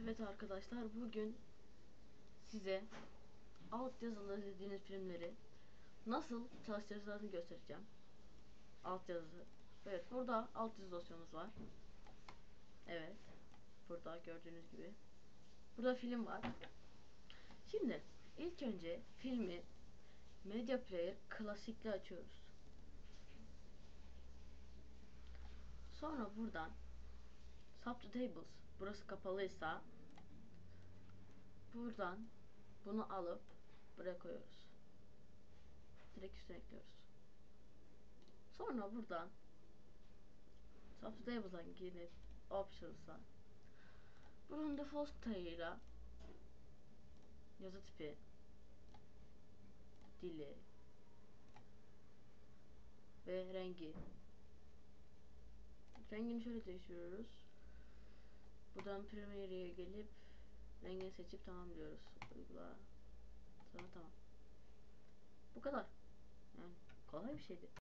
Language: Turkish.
Evet arkadaşlar bugün size alt yazılı izlediğiniz filmleri nasıl çalıştıracağınızı göstereceğim. Alt yazı. Evet burada alt yazı dosyamız var. Evet. Burada gördüğünüz gibi. Burada film var. Şimdi ilk önce filmi Media Player klasikle açıyoruz. Sonra buradan Subtitles burası kapalıysa buradan bunu alıp buraya koyuyoruz. Direkt üstüne ekliyoruz. Sonra buradan Subtitles'dan gidip Options'a bunun default style yazı tipi dili ve rengi rengini şöyle değiştiriyoruz buradan Premiere'ye gelip rengini seçip tamam diyoruz. Uygula. Sonra tamam. Bu kadar. Yani kolay bir şeydi